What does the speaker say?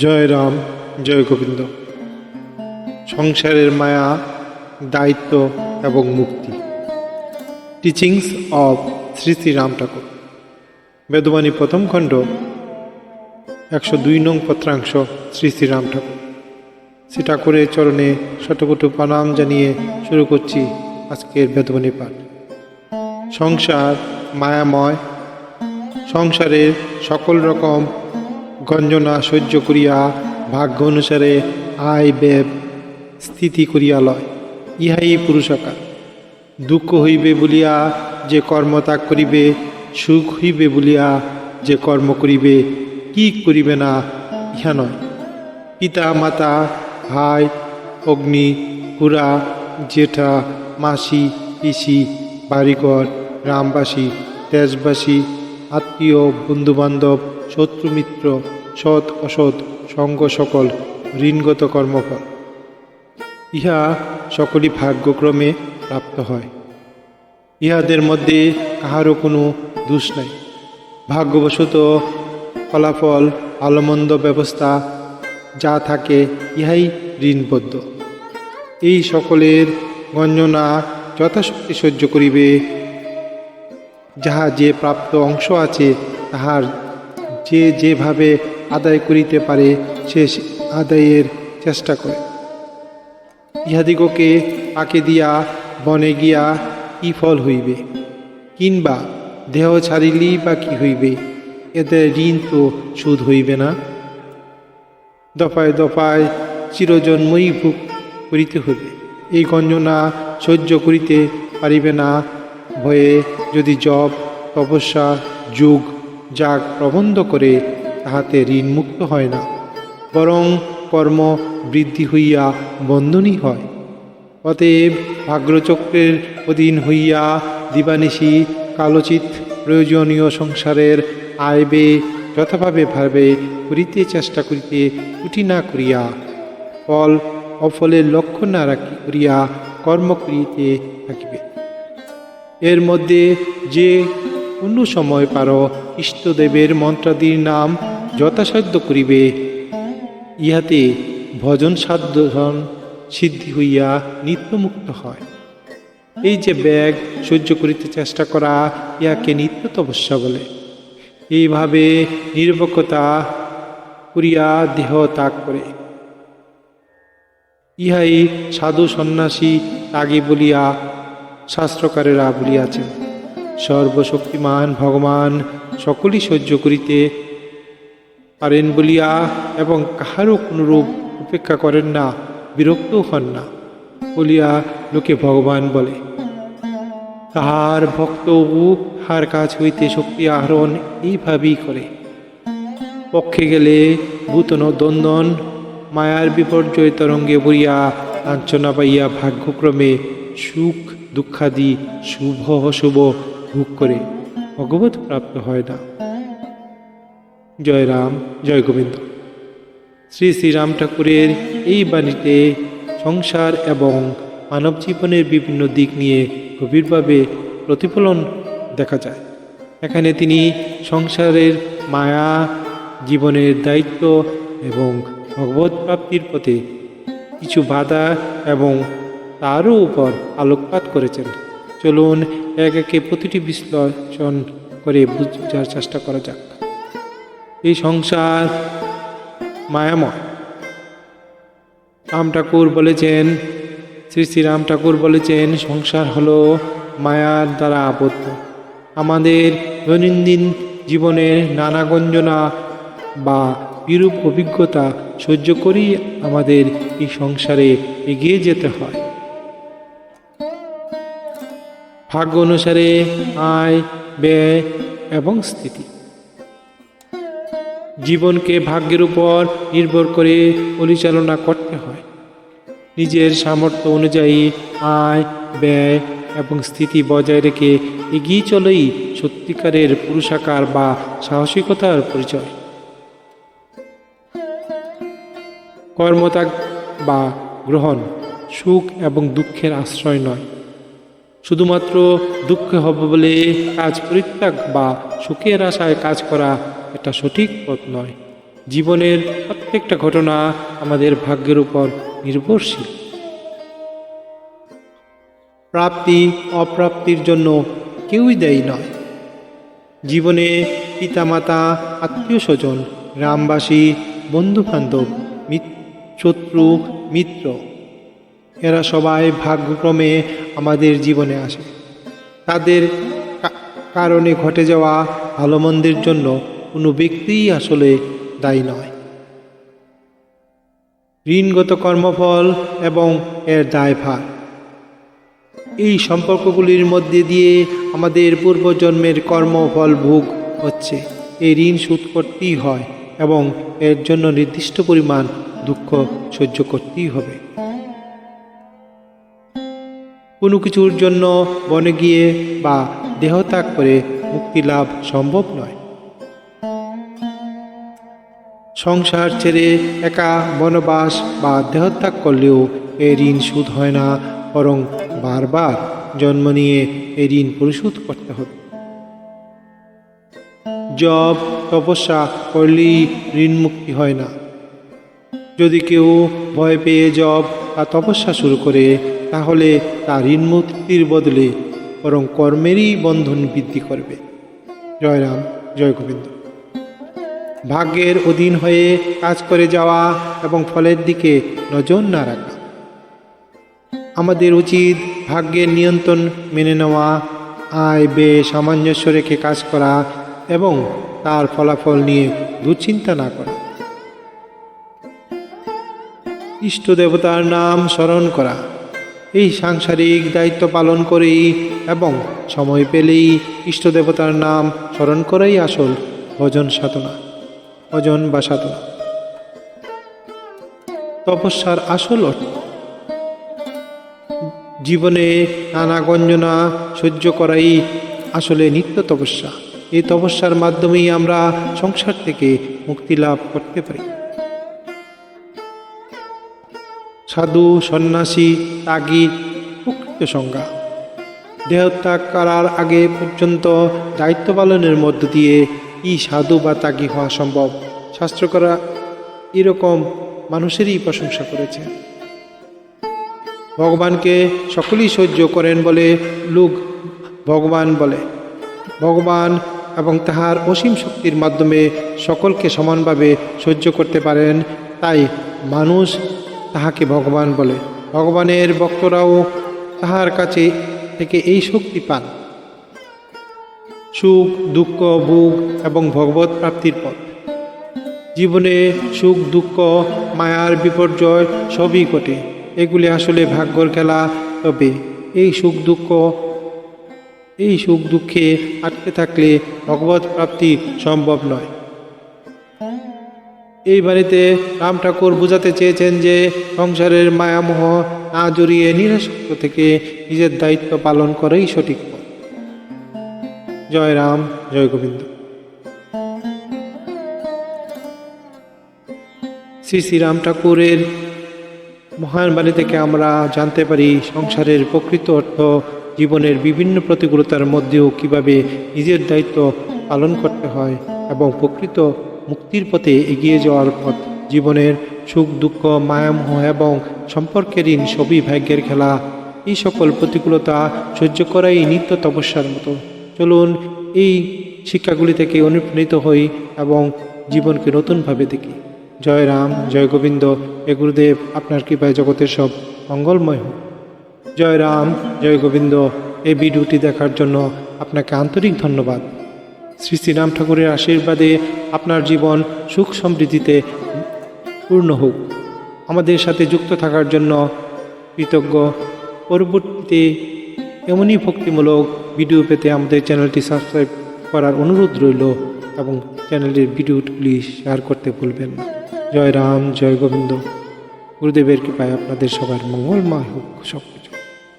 জয় রাম, জয় গোবিন্দ। সংসারের মায়া, দায়িত্ব এবং মুক্তি। Teachings of Shri Shri Ram Thakur. Vedbani প্রথম খণ্ড, একশো দুই নং পত্রাংশ, শ্রী শ্রী রাম ঠাকুর। শ্রী ঠাকুরের চরণে শতকোটি প্রণাম জানিয়ে শুরু করছি আজকের বেদবাণী পাঠ। সংসার মায়াময়। সংসারের সকল রকম গঞ্জনা সহ্য করিয়া ভাগ্য অনুসারে আয় ব্যব স্থিতি করিয়া লয়। ইহাই পুরুষকার। দুঃখ হইবে বলিয়া যে কর্ম ত্যাগ করিবে, সুখ হইবে বলিয়া যে কর্ম করিবে, কি করিবে না ইহা নয়। পিতা, মাতা, ভাই, অগ্নি, খুড়া, জেঠা, মাসি, পিসি, বাড়িঘর, গ্রামবাসী, দেশবাসী আত্মীয়, বন্ধুবান্ধব শত্রু মিত্র সৎ, অসৎ, সঙ্গ সকল, ঋণগত কর্মফল। ইহা সকলই ভাগ্যক্রমে প্রাপ্ত হয়। ইহাদের মধ্যে কাহারও কোনো দোষ নাই। ভাগ্যবশত ফলাফল আলমন্দ ব্যবস্থা যা থাকে, ইহাই ঋণবদ্ধ। এই সকলের গঞ্জনা যথাশক্তি সহ্য করিবে যাহা যে প্রাপ্ত অংশ আছে, তাহার যে যেভাবে আদায় করিতে পারে, সে আদায়ের চেষ্টা করে। ইহাদিগকে পাকে দিয়া বনে গিয়া কি ফল হইবে? কিংবা দেহ ছাড়িলেই বা কি হইবে? এদের ঋণ তো সুদ হইবে না। দফায় দফায় চিরজন্মই ভোগ করিতে হইবে। এই গঞ্জনা সহ্য করিতে পারিবে না ভয়ে যদি জপ, তপস্যা, যুগ, যাগ প্রবন্ধ করে, তাহাতে ঋণ মুক্ত হয় না। বরং কর্ম বৃদ্ধি হইয়া বন্ধনই হয়। অতএব ভাগ্রচক্রের অধীন হইয়া দিবানিশি কালোচিত প্রয়োজনীয় সংসারের আয় ব্যয় যথাভাবে ভাবে করিতে চেষ্টা করিতে ত্রুটি না করিয়া, ফল অফলের লক্ষ্য না রাখি করিয়া কর্ম করিতে থাকিবে। এর মধ্যে যে কোনো সময় পার, ইষ্টদেবের মন্ত্রাদির নাম যথাসাধ্য করিবে। ইহাতে ভজন সাধন সিদ্ধি হইয়া নিত্যমুক্ত হয়। এই যে ব্যাগ সহ্য করিতে চেষ্টা করা ইহাকে নিত্য তপস্যা বলে। এইভাবে নিরপেক্ষতা করিয়া দেহ ত্যাগ করে। ইহাই সাধু সন্ন্যাসী ত্যাগী বলিয়া শাস্ত্রকারেরা বলিয়াছেন, সর্বশক্তিমান ভগবান সকলই সহ্য করিতে পারেন বলিয়া এবং কাহারও কোনরূপ উপেক্ষা করেন না বিরক্তও হন না বলিয়া লোকে ভগবান বলে। তাহার ভক্ত হার কাজ হইতে শক্তি আহরণ এইভাবেই করে। পক্ষে গেলে ভূতন দন্দন, মায়ার বিপর্যয় তরঙ্গে বলিয়া লাঞ্ছনা পাইয়া ভাগ্যক্রমে সুখ দুঃখাদি শুভ অশুভ ভোগ করে ভগবত প্রাপ্ত হয় না। জয় রাম, জয় গোবিন্দ। শ্রী শ্রীরাম ঠাকুরের এই বাণীতে সংসার এবং মানব জীবনের বিভিন্ন দিক নিয়ে গভীরভাবে প্রতিফলন দেখা যায়। এখানে তিনি সংসারের মায়া, জীবনের দায়িত্ব এবং ভগবত প্রাপ্তির পথে কিছু বাধা এবং তারও উপর আলোকপাত করেছেন। চলুন এক একে প্রতিটি বিশ্লেষণ করে বুঝার চেষ্টা করা যাক। এই সংসার মায়াময়। রাম ঠাকুর বলেছেন, শ্রী শ্রী রাম ঠাকুর বলেছেন, সংসার হলো মায়ার দ্বারা আবদ্ধ। আমাদের দৈনন্দিন জীবনের নানা গঞ্জনা বা বিরূপ অভিজ্ঞতা সহ্য করেই আমাদের এই সংসারে এগিয়ে যেতে হয়। ভাগ্য অনুসারে আয়, ব্যয় এবং স্থিতি। জীবনকে ভাগ্যের উপর নির্ভর করে পরিচালনা করতে হয়। নিজের সামর্থ্য অনুযায়ী আয়, ব্যয় এবং স্থিতি বজায় রেখে এগিয়ে চলেই সত্যিকারের পুরুষাকার বা সাহসিকতার পরিচয়। কর্মত্যাগ বা গ্রহণ সুখ এবং দুঃখের আশ্রয় নয়। শুধুমাত্র দুঃখে হবে বলে কাজ পরিত্যাগ বা সুখের আশায় কাজ করা এটা সঠিক পথ নয়। জীবনের প্রত্যেকটা ঘটনা আমাদের ভাগ্যের উপর নির্ভরশীল। প্রাপ্তি, অপ্রাপ্তির জন্য কেউই দেয় নয়। জীবনে পিতামাতা আত্মীয় স্বজন গ্রামবাসী, বন্ধুবান্ধব শত্রু, মিত্র, এরা সবাই ভাগ্যক্রমে আমাদের জীবনে আসে। তাদের কারণে ঘটে যাওয়া ভালো মন্দের জন্য কোনো ব্যক্তিই আসলে দায়ী নয়। ঋণগত কর্মফল এবং এর দায়ভার। এই সম্পর্কগুলির মধ্যে দিয়ে আমাদের পূর্বজন্মের কর্মফল ভোগ হচ্ছে। এই ঋণ শোধ করতেই হয় এবং এর জন্য নির্দিষ্ট পরিমাণ দুঃখ সহ্য করতেই হবে। কোনো কিছুর জন্য বনে গিয়ে বা দেহত্যাগ করে মুক্তি লাভ সম্ভব নয়। সংসার ছেড়ে একা বনবাস বা দেহত্যাগ করলেও এ ঋণ শোধ হয় না, বরং বারবার জন্ম নিয়ে এ ঋণ পরিশোধ করতে হবে। জব তপস্যা করলেই ঋণ মুক্তি হয় না। যদি কেউ ভয় পেয়ে জব বা তপস্যা শুরু করে, তাহলে তার ঋণ মুক্তির বদলে বরং কর্মেরই বন্ধন বৃদ্ধি করবে। জয়রাম জয় গোবিন্দ। ভাগ্যের অধীন হয়ে কাজ করে যাওয়া এবং ফলের দিকে নজর না রাখা। আমাদের উচিত ভাগ্যের নিয়ন্ত্রণ মেনে নেওয়া, আয় ব্যয় সামঞ্জস্য রেখে কাজ করা এবং তার ফলাফল নিয়ে দুশ্চিন্তা না করা। ইষ্ট দেবতার নাম স্মরণ করা। এই সাংসারিক দায়িত্ব পালন করেই এবং সময় পেলেই ইষ্ট দেবতার নাম স্মরণ করাই আসল ভজন সাধনা, ভজন বা সাধনা। তপস্যার আসল অর্থ, জীবনে নানা গঞ্জনা সহ্য করাই আসলে নিত্য তপস্যা। এই তপস্যার মাধ্যমেই আমরা সংসার থেকে মুক্তি লাভ করতে পারি। সাধু, সন্ন্যাসী তাগি প্রকৃত সংজ্ঞা। দেহত্যাগ করার আগে পর্যন্ত দায়িত্ব পালনের মধ্য দিয়ে কি সাধু বা তাগি হওয়া সম্ভব। শাস্ত্রকরা এরকম মানুষেরই প্রশংসা করেছে। ভগবানকে সকলেই সহ্য করেন বলে লোক ভগবান বলে। ভগবান এবং তাহার অসীম শক্তির মাধ্যমে সকলকে সমানভাবে সহ্য করতে পারেন, তাই মানুষ তাহাকে ভগবান বলে, ভগবানের ভক্তরাও তাহার কাছে থেকে এই শক্তি পান। সুখ, দুঃখ, ভোগ এবং ভগবত প্রাপ্তির পথ। জীবনে সুখ, দুঃখ, মায়ার বিপর্যয় সবই ঘটে। এগুলি আসলে ভাগ্যর খেলা। তবে এই সুখ, দুঃখ, এই সুখ, দুঃখে আটকে থাকলে ভগবত প্রাপ্তি সম্ভব নয়। এই বাড়িতে রাম ঠাকুর বোঝাতে চেয়েছেন যে সংসারের মায়ামোহ না জড়িয়ে নিরাসক্ত থেকে নিজের দায়িত্ব পালন করেই সঠিক পথ। জয় রাম, জয় গোবিন্দ। শ্রী শ্রী রাম ঠাকুরের মহান বাণী থেকে আমরা জানতে পারি সংসারের প্রকৃত অর্থ জীবনের বিভিন্ন প্রতিকূলতার মধ্যেও কীভাবে নিজের দায়িত্ব পালন করতে হয় এবং প্রকৃত মুক্তির পথে এগিয়ে যাওয়ার পথ। জীবনের সুখ, দুঃখ, মায়ামোহ এবং সম্পর্কের ঋণ সবই ভাগ্যের খেলা। এই সকল প্রতিকূলতা সহ্য করাই নিত্য তপস্যার মতো। চলুন এই শিক্ষাগুলি থেকে অনুপ্রাণিত হই এবং জীবনকে নতুনভাবে দেখি। জয় রাম, জয় গোবিন্দ এ গুরুদেব, আপনার কৃপায় জগতের সব মঙ্গলময় হোক। জয় রাম, জয় গোবিন্দ, এই ভিডিওটি দেখার জন্য আপনাকে আন্তরিক ধন্যবাদ। শ্রী শ্রীরাম ঠাকুরের আশীর্বাদে আপনার জীবন সুখ সমৃদ্ধিতে পূর্ণ হোক। আমাদের সাথে যুক্ত থাকার জন্য কৃতজ্ঞ। পরবর্তীতে এমনই ভক্তিমূলক ভিডিও পেতে আমাদের চ্যানেলটি সাবস্ক্রাইব করার অনুরোধ রইল এবং চ্যানেলের ভিডিওগুলি শেয়ার করতে ভুলবেন না। জয় রাম, জয় গোবিন্দ। গুরুদেবের কৃপায় আপনাদের সবার মঙ্গলময় হোক সকলে